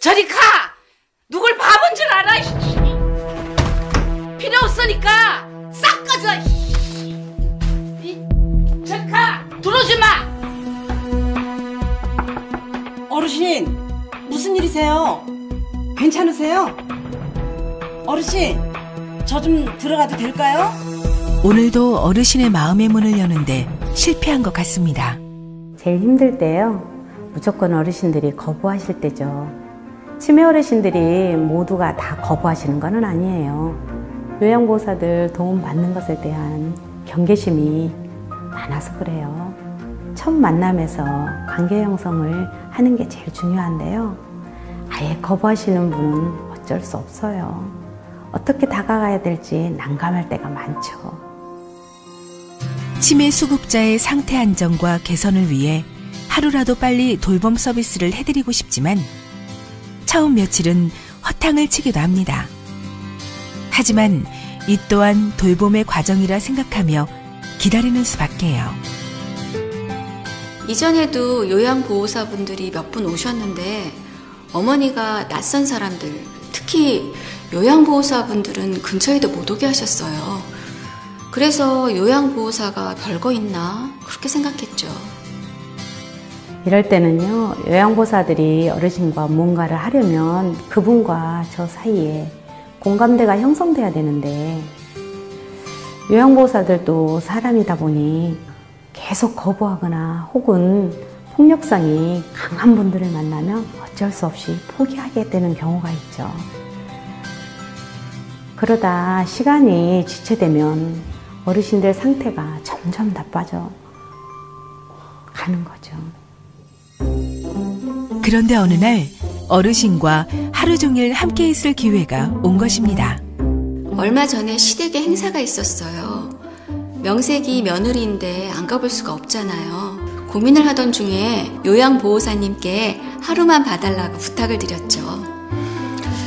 저리 가! 누굴 바본 줄 알아? 필요 없으니까 싹 꺼져! 저리 가! 들어오지 마! 어르신, 무슨 일이세요? 괜찮으세요? 어르신, 저 좀 들어가도 될까요? 오늘도 어르신의 마음의 문을 여는데 실패한 것 같습니다. 제일 힘들 때요. 무조건 어르신들이 거부하실 때죠. 치매 어르신들이 모두가 다 거부하시는 것은 아니에요. 요양보호사들 도움 받는 것에 대한 경계심이 많아서 그래요. 첫 만남에서 관계 형성을 하는 게 제일 중요한데요. 아예 거부하시는 분은 어쩔 수 없어요. 어떻게 다가가야 될지 난감할 때가 많죠. 치매 수급자의 상태 안정과 개선을 위해 하루라도 빨리 돌봄 서비스를 해드리고 싶지만 처음 며칠은 허탕을 치기도 합니다. 하지만 이 또한 돌봄의 과정이라 생각하며 기다리는 수밖에요. 이전에도 요양보호사분들이 몇 분 오셨는데 어머니가 낯선 사람들, 특히 요양보호사분들은 근처에도 못 오게 하셨어요. 그래서 요양보호사가 별거 있나 그렇게 생각했죠. 이럴 때는요, 요양보사들이 어르신과 뭔가를 하려면 그분과 저 사이에 공감대가 형성돼야 되는데, 요양보호사들도 사람이다 보니 계속 거부하거나 혹은 폭력성이 강한 분들을 만나면 어쩔 수 없이 포기하게 되는 경우가 있죠. 그러다 시간이 지체되면 어르신들 상태가 점점 나빠져 가는 거죠. 그런데 어느 날 어르신과 하루 종일 함께 있을 기회가 온 것입니다. 얼마 전에 시댁에 행사가 있었어요. 명색이 며느리인데 안 가볼 수가 없잖아요. 고민을 하던 중에 요양보호사님께 하루만 봐달라고 부탁을 드렸죠.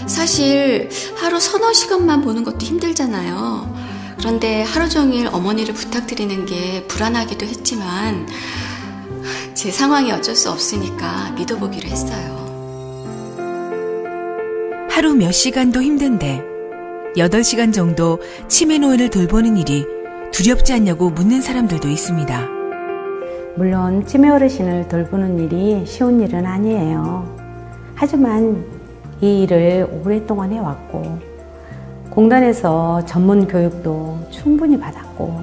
사실 하루 서너 시간만 보는 것도 힘들잖아요. 그런데 하루 종일 어머니를 부탁드리는 게 불안하기도 했지만 제 상황이 어쩔 수 없으니까 믿어보기로 했어요. 하루 몇 시간도 힘든데 8시간 정도 치매 노인을 돌보는 일이 두렵지 않냐고 묻는 사람들도 있습니다. 물론 치매 어르신을 돌보는 일이 쉬운 일은 아니에요. 하지만 이 일을 오랫동안 해왔고 공단에서 전문 교육도 충분히 받았고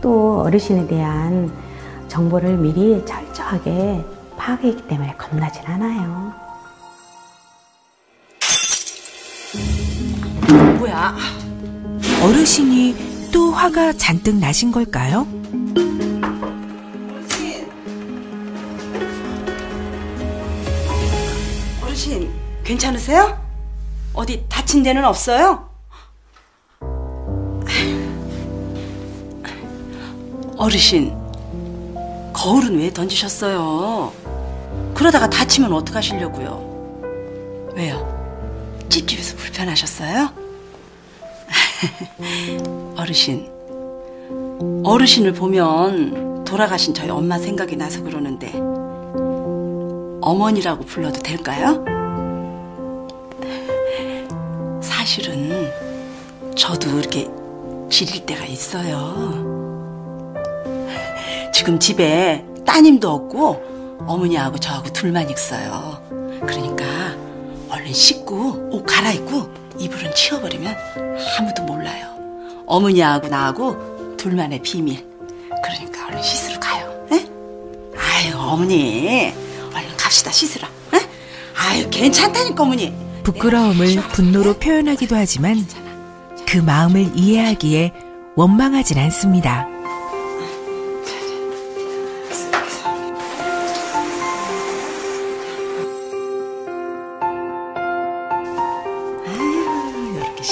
또 어르신에 대한 정보를 미리 철저하게 파악했기 때문에 겁나진 않아요. 뭐야? 어르신이 또 화가 잔뜩 나신 걸까요? 어르신, 괜찮으세요? 어디 다친 데는 없어요? 어르신, 거울은 왜 던지셨어요? 그러다가 다치면 어떡하시려고요? 왜요? 찝찝해서 불편하셨어요? 어르신, 어르신을 보면 돌아가신 저희 엄마 생각이 나서 그러는데 어머니라고 불러도 될까요? 사실은 저도 이렇게 지릴 때가 있어요. 지금 집에 따님도 없고 어머니하고 저하고 둘만 있어요. 그러니까 얼른 씻고 옷 갈아입고 이불은 치워버리면 아무도 몰라요. 어머니하고 나하고 둘만의 비밀. 그러니까 얼른 씻으러 가요. 에? 아유 어머니 얼른 갑시다 씻으러. 에? 아유 괜찮다니까 어머니. 부끄러움을 분노로 표현하기도 하지만 그 마음을 이해하기에 원망하진 않습니다.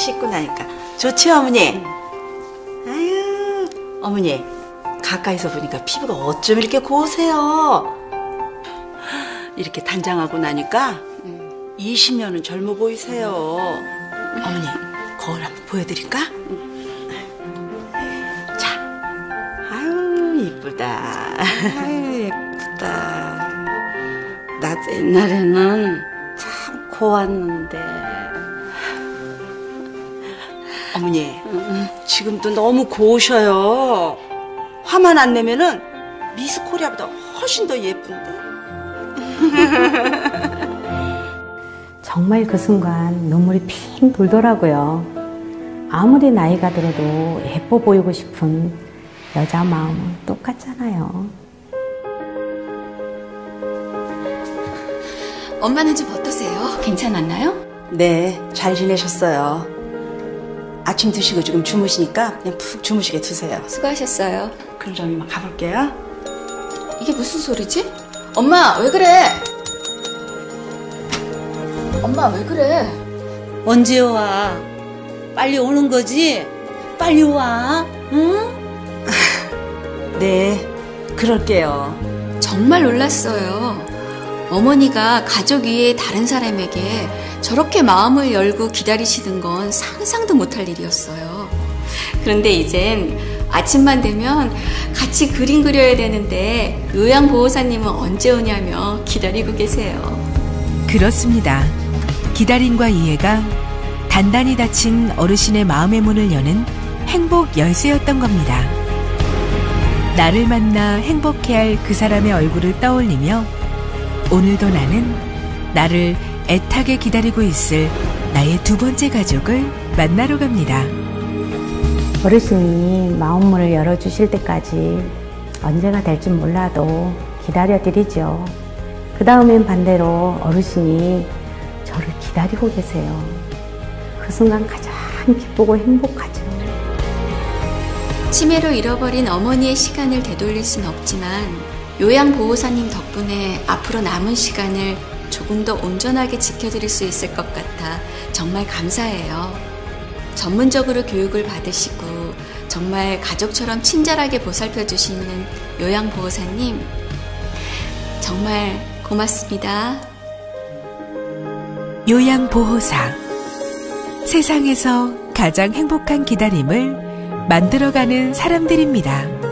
씻고 나니까 좋지 어머니. 아유, 어머니 가까이서 보니까 피부가 어쩜 이렇게 고우세요. 이렇게 단장하고 나니까 20년은 젊어 보이세요. 어머니 거울 한번 보여드릴까? 자, 아유 이쁘다. 아유 예쁘다. 나도 옛날에는 참 고왔는데. 어머니, 지금도 너무 고우셔요. 화만 안 내면은 미스 코리아보다 훨씬 더 예쁜데. 정말 그 순간 눈물이 핑 돌더라고요. 아무리 나이가 들어도 예뻐 보이고 싶은 여자 마음은 똑같잖아요. 엄마는 좀 어떠세요? 괜찮았나요? 네, 잘 지내셨어요. 아침 드시고 지금 주무시니까 그냥 푹 주무시게 두세요. 수고하셨어요. 그럼 저 이만 가볼게요. 이게 무슨 소리지? 엄마, 왜 그래? 엄마, 왜 그래? 언제 와? 빨리 오는 거지? 빨리 와. 응? 네, 그럴게요. 정말 놀랐어요. 어머니가 가족 위에 다른 사람에게 저렇게 마음을 열고 기다리시는 건 상상도 못할 일이었어요. 그런데 이젠 아침만 되면 같이 그림 그려야 되는데 요양보호사님은 언제 오냐며 기다리고 계세요. 그렇습니다. 기다림과 이해가 단단히 닫힌 어르신의 마음의 문을 여는 행복 열쇠였던 겁니다. 나를 만나 행복해할 그 사람의 얼굴을 떠올리며 오늘도 나는 나를 애타게 기다리고 있을 나의 두 번째 가족을 만나러 갑니다. 어르신이 마음문을 열어주실 때까지 언제가 될지 몰라도 기다려드리죠. 그 다음엔 반대로 어르신이 저를 기다리고 계세요. 그 순간 가장 기쁘고 행복하죠. 치매로 잃어버린 어머니의 시간을 되돌릴 순 없지만 요양보호사님 덕분에 앞으로 남은 시간을 조금 더 온전하게 지켜드릴 수 있을 것 같아 정말 감사해요. 전문적으로 교육을 받으시고 정말 가족처럼 친절하게 보살펴 주시는 요양보호사님 정말 고맙습니다. 요양보호사. 세상에서 가장 행복한 기다림을 만들어가는 사람들입니다.